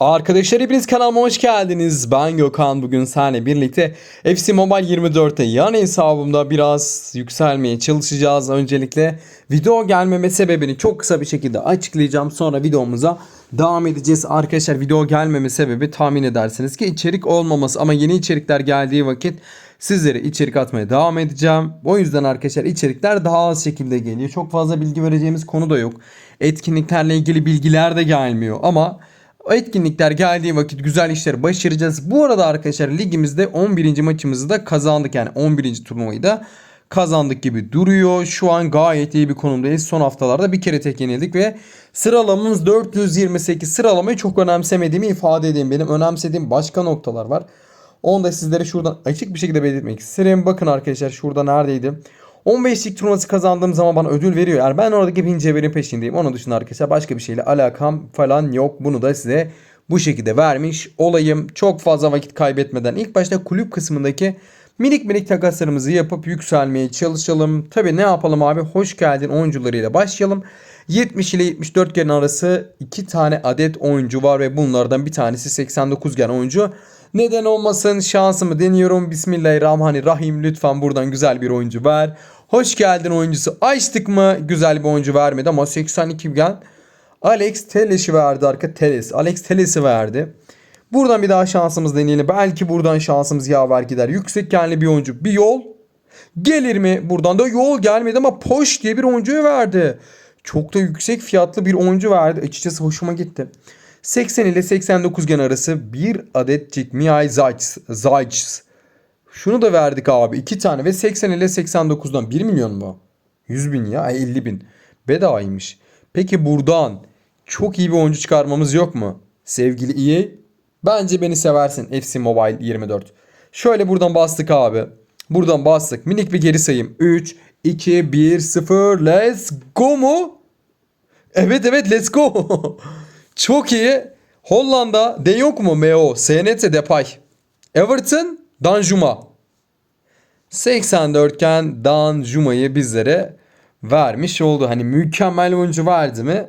Arkadaşlar hepiniz kanalıma hoş geldiniz. Ben Gökhan. Bugün seninle birlikte FC Mobile 24'te yani hesabımda biraz yükselmeye çalışacağız. Öncelikle video gelmeme sebebini çok kısa bir şekilde açıklayacağım. Sonra videomuza devam edeceğiz. Arkadaşlar video gelmeme sebebi tahmin edersiniz ki içerik olmaması ama yeni içerikler geldiği vakit sizlere içerik atmaya devam edeceğim. O yüzden arkadaşlar içerikler daha az şekilde geliyor. Çok fazla bilgi vereceğimiz konu da yok. Etkinliklerle ilgili bilgiler de gelmiyor ama o etkinlikler geldiği vakit güzel işler başaracağız. Bu arada arkadaşlar ligimizde 11. maçımızı da kazandık. Yani 11. turnuvayı da kazandık gibi duruyor. Şu an gayet iyi bir konumdayız. Son haftalarda bir kere tek yenildik ve sıralamamız 428. Sıralamayı çok önemsemediğimi ifade edeyim. Benim önemsediğim başka noktalar var. Onu da sizlere şuradan açık bir şekilde belirtmek isterim. Bakın arkadaşlar şurada neredeydi? 15'lik turnuvası kazandığım zaman bana ödül veriyor. Yani ben oradaki bin cevherin peşindeyim. Onun dışında arkadaşlar başka bir şeyle alakam falan yok. Bunu da size bu şekilde vermiş olayım. Çok fazla vakit kaybetmeden ilk başta kulüp kısmındaki minik minik takaslarımızı yapıp yükselmeye çalışalım. Tabi ne yapalım abi? Hoş geldin oyuncularıyla başlayalım. 70 ile 74 gen arası 2 tane adet oyuncu var ve bunlardan bir tanesi 89 gen oyuncu. Neden olmasın şansımı deniyorum. Bismillahirrahmanirrahim. Lütfen buradan güzel bir oyuncu ver. Hoş geldin oyuncusu. Açtık mı? Güzel bir oyuncu vermedi ama 82 gen. Alex Teles'i verdi arka Teles. Alex Teles'i verdi. Buradan bir daha şansımız deneyelim. Belki buradan şansımız yaver gider. Yüksek genli bir oyuncu. Bir yol. Gelir mi? Buradan da yol gelmedi ama Poş diye bir oyuncuyu verdi. Çok da yüksek fiyatlı bir oyuncu verdi. Açıkçası hoşuma gitti. 80 ile 89 gen arası bir adetcik Miai Zayts. Zayts. Şunu da verdik abi. iki tane ve 80 ile 89'dan 1 milyon mu? 100 bin ya 50 bin. Bedavaymış. Peki buradan çok iyi bir oyuncu çıkarmamız yok mu? Sevgili EA bence beni seversin FC Mobile 24. Şöyle buradan bastık abi. Buradan bastık. Minik bir geri sayım. 3, 2, 1, 0. Let's go mu? Evet evet let's go. Çok iyi. Hollanda de yok mu Meo? SNT Depay. Everton Danjuma. 84 iken Danjuma'yı bizlere vermiş oldu. Hani mükemmel oyuncu verdi mi?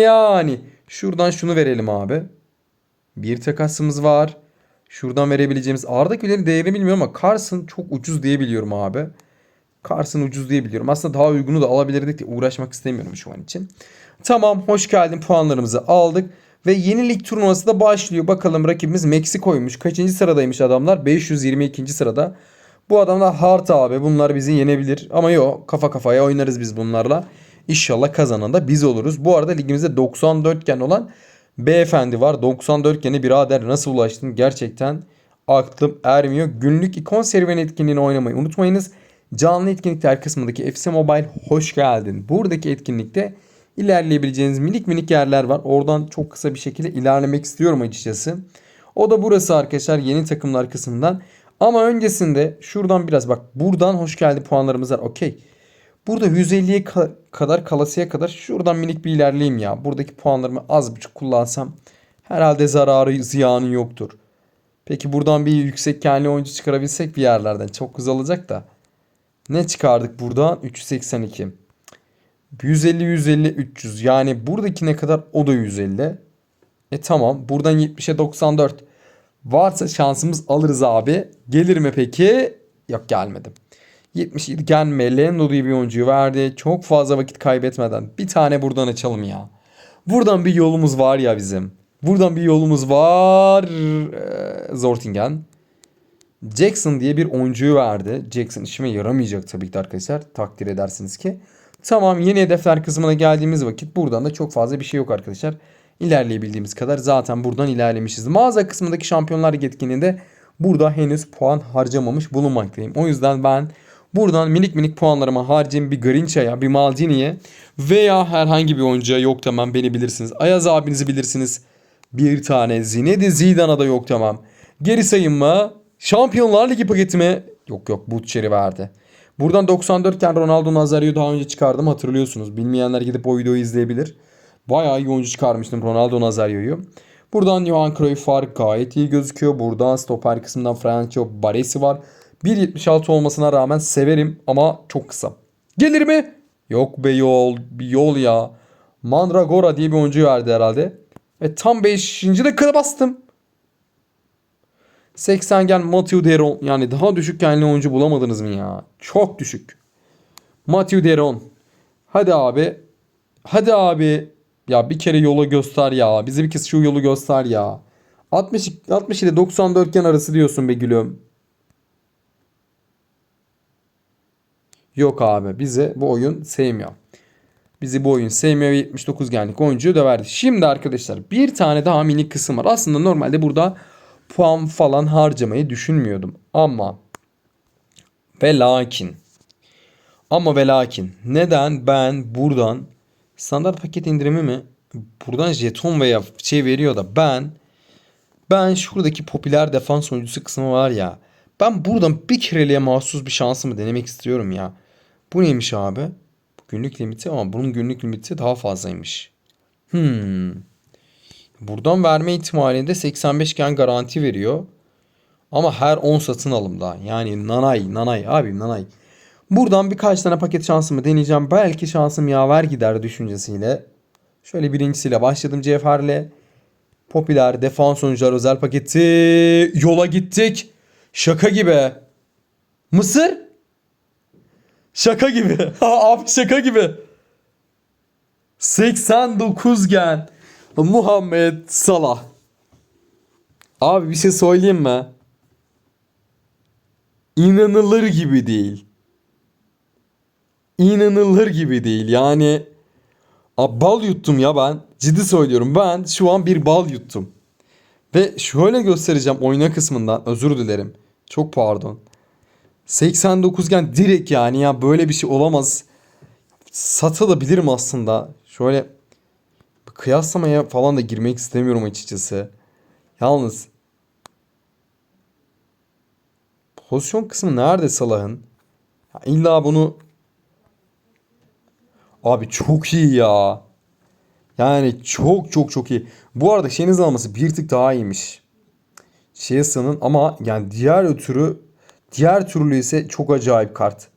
Yani şuradan şunu verelim abi. Bir takasımız var. Şuradan verebileceğimiz Arda Güler'in değerini bilmiyorum ama Carson çok ucuz diye biliyorum abi. Carson ucuz diye biliyorum. Aslında daha uygunu da alabilirdik de uğraşmak istemiyorum şu an için. Tamam hoş geldin puanlarımızı aldık. Ve yeni lig turnuvası da başlıyor. Bakalım rakibimiz Meksiko'ymuş. Kaçıncı sıradaymış adamlar? 522. sırada. Bu adamlar hard abi. Bunlar bizi yenebilir. Ama yok kafa kafaya oynarız biz bunlarla. İnşallah kazanan da biz oluruz. Bu arada ligimizde 94 gen olan beyefendi var. 94 gene birader nasıl ulaştın? Gerçekten aklım ermiyor. Günlük ikon serüven etkinliğini oynamayı unutmayınız. Canlı etkinlikler kısmındaki FC Mobile hoş geldin. Buradaki etkinlikte ilerleyebileceğiniz minik minik yerler var. Oradan çok kısa bir şekilde ilerlemek istiyorum açıkçası. O da burası arkadaşlar yeni takımlar kısmından. Ama öncesinde şuradan biraz bak buradan hoş geldin puanlarımız var. Okey. Burada 150'ye ka- kadar kalasıya kadar şuradan minik bir ilerleyeyim ya. Buradaki puanlarımı az buçuk kullansam herhalde zararı ziyanı yoktur. Peki buradan bir yüksek genli oyuncu çıkarabilsek bir yerlerden çok güzel olacak da. Ne çıkardık buradan? 382. 150 150 300 yani buradaki ne kadar o da 150. E tamam buradan 70'e 94. Varsa şansımız alırız abi. Gelir mi peki? Yok gelmedi. 77 gelme. Lendo diye bir oyuncuyu verdi. Çok fazla vakit kaybetmeden bir tane buradan açalım ya. Buradan bir yolumuz var ya bizim. Buradan bir yolumuz var. Ee, Zortingen. Jackson diye bir oyuncuyu verdi. Jackson işime yaramayacak tabii ki arkadaşlar. Takdir edersiniz ki. Tamam yeni hedefler kısmına geldiğimiz vakit buradan da çok fazla bir şey yok arkadaşlar. İlerleyebildiğimiz kadar zaten buradan ilerlemişiz. Mağaza kısmındaki Şampiyonlar Ligi etkinliğinde burada henüz puan harcamamış bulunmaktayım. O yüzden ben buradan minik minik puanlarımı harcayayım bir Grincha'ya, bir Maldini'ye veya herhangi bir oyuncuya yok tamam beni bilirsiniz. Ayaz abinizi bilirsiniz. Bir tane Zinedine Zidane'a da yok tamam. Geri sayımma Şampiyonlar Ligi paketime yok yok Butcher'i verdi. Buradan 94 iken Ronaldo Nazario'yu daha önce çıkardım hatırlıyorsunuz. Bilmeyenler gidip o videoyu izleyebilir. Bayağı iyi oyuncu çıkarmıştım Ronaldo Nazario'yu. Buradan Johan Cruyff var gayet iyi gözüküyor. Buradan stoper kısmından Franco Baresi var. 1.76 olmasına rağmen severim ama çok kısa. Gelir mi? Yok be yol. Bir yol ya. Mandragora diye bir oyuncu verdi herhalde. Ve tam 5. dakikada bastım. 80 gen Matthew Deron. Yani daha düşük genli oyuncu bulamadınız mı ya? Çok düşük. Matthew Deron. Hadi abi. Hadi abi. Ya bir kere yolu göster ya. Bize bir kez şu yolu göster ya. 60, 60 ile 94 gen arası diyorsun be gülüm. Yok abi bize bu oyun sevmiyor. Bizi bu oyun sevmiyor ve 79 genlik oyuncuyu döverdi. Şimdi arkadaşlar bir tane daha minik kısım var. Aslında normalde burada puan falan harcamayı düşünmüyordum. Ama ve lakin ama ve lakin neden ben buradan standart paket indirimi mi buradan jeton veya şey veriyor da ben ben şuradaki popüler defans oyuncusu kısmı var ya ben buradan bir kereliğe mahsus bir şansımı denemek istiyorum ya. Bu neymiş abi? Günlük limiti ama bunun günlük limiti daha fazlaymış. Hmm. Buradan verme ihtimalinde 85 gen garanti veriyor. Ama her 10 satın alımda. Yani nanay nanay abi nanay. Buradan birkaç tane paket şansımı deneyeceğim. Belki şansım yaver gider düşüncesiyle. Şöyle birincisiyle başladım Cevher'le. Popüler defans oyuncular özel paketi. Yola gittik. Şaka gibi. Mısır? Şaka gibi. Abi şaka gibi. 89 gen. Muhammed Salah. Abi bir şey söyleyeyim mi? İnanılır gibi değil. İnanılır gibi değil. Yani Abi bal yuttum ya ben. Ciddi söylüyorum. Ben şu an bir bal yuttum. Ve şöyle göstereceğim oyna kısmından. Özür dilerim. Çok pardon. 89 gen direkt yani ya böyle bir şey olamaz. Satılabilirim aslında. Şöyle kıyaslamaya falan da girmek istemiyorum açıkçası. Yalnız pozisyon kısmı nerede Salah'ın? İlla bunu Abi çok iyi ya. Yani çok çok çok iyi. Bu arada şeyiniz alması bir tık daha iyiymiş. Chiesa'nın ama yani diğer ötürü diğer türlü ise çok acayip kart.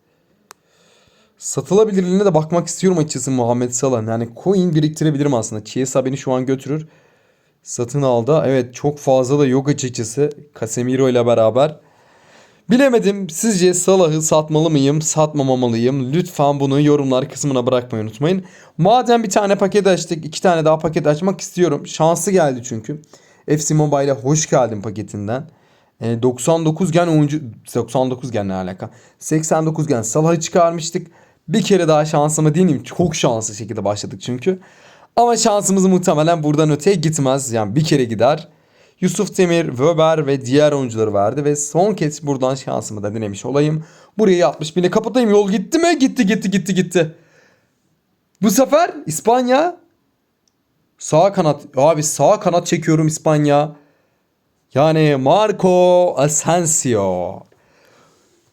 Satılabilirliğine de bakmak istiyorum açıkçası Muhammed Salah. Yani coin biriktirebilirim aslında. Chiesa beni şu an götürür. Satın aldı. Evet çok fazla da yok açıkçası. Casemiro ile beraber. Bilemedim. Sizce Salah'ı satmalı mıyım, satmamamalıyım? Lütfen bunu yorumlar kısmına bırakmayı unutmayın. Madem bir tane paket açtık, iki tane daha paket açmak istiyorum. Şansı geldi çünkü. FC Mobile'e hoş geldin paketinden. E, 99 gen oyuncu 99 gen ne alaka? 89 gen Salah'ı çıkarmıştık. Bir kere daha şansımı deneyeyim. Çok şanslı şekilde başladık çünkü. Ama şansımız muhtemelen buradan öteye gitmez. Yani bir kere gider. Yusuf Demir, Weber ve diğer oyuncuları verdi ve son kez buradan şansımı da denemiş olayım. Burayı 60 bine kapatayım. Yol gitti mi? Gitti gitti gitti gitti. Bu sefer İspanya sağ kanat. Abi sağ kanat çekiyorum İspanya. Yani Marco Asensio.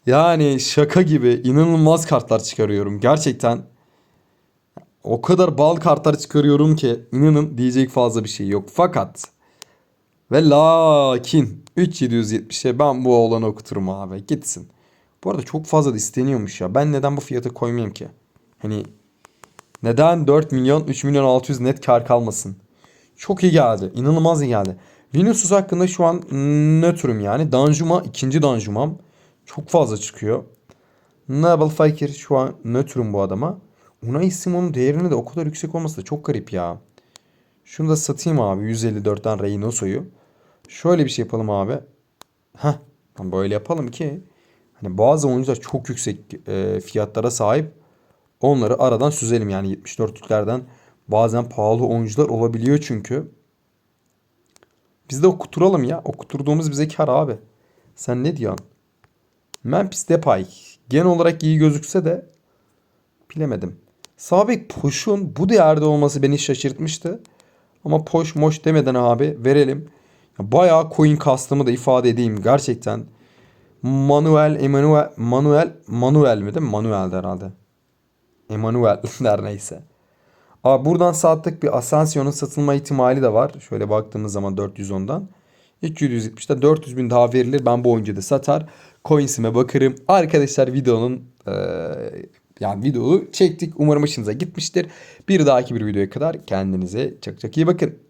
Yani şaka gibi inanılmaz kartlar çıkarıyorum. Gerçekten o kadar bal kartlar çıkarıyorum ki inanın diyecek fazla bir şey yok. Fakat ve lakin 3770'e ben bu oğlanı okuturum abi. Gitsin. Bu arada çok fazla da isteniyormuş ya. Ben neden bu fiyata koymayayım ki? Hani neden 4 milyon 3 milyon 600 net kar kalmasın? Çok iyi geldi. İnanılmaz iyi geldi. Vinicius hakkında şu an nötrüm yani. Danjuma ikinci Danjuma'm. Çok fazla çıkıyor. Nabil Fekir şu an nötrüm bu adama. Unai Simon'un değerinin de o kadar yüksek olması da çok garip ya. Şunu da satayım abi 154'ten Reynoso'yu. Şöyle bir şey yapalım abi. Heh. Böyle yapalım ki hani bazı oyuncular çok yüksek e, fiyatlara sahip. Onları aradan süzelim yani 74'lüklerden bazen pahalı oyuncular olabiliyor çünkü. Biz de okuturalım ya. Okuturduğumuz bize kar abi. Sen ne diyorsun? Memphis Depay genel olarak iyi gözükse de bilemedim. Sabek Poş'un bu değerde olması beni şaşırtmıştı. Ama poş moş demeden abi verelim. Bayağı coin kastımı da ifade edeyim gerçekten. Manuel, Emanuel, Manuel, Manuel mi değil mi? Manuel herhalde. Emanuel der neyse. Abi buradan sattık bir Asensio'nun satılma ihtimali de var. Şöyle baktığımız zaman 410'dan. 370'te 400 bin daha verilir. Ben bu oyuncu da satar. Coins'ime bakarım. Arkadaşlar videonun ee, yani videoyu çektik. Umarım hoşunuza gitmiştir. Bir dahaki bir videoya kadar kendinize çok çok iyi bakın.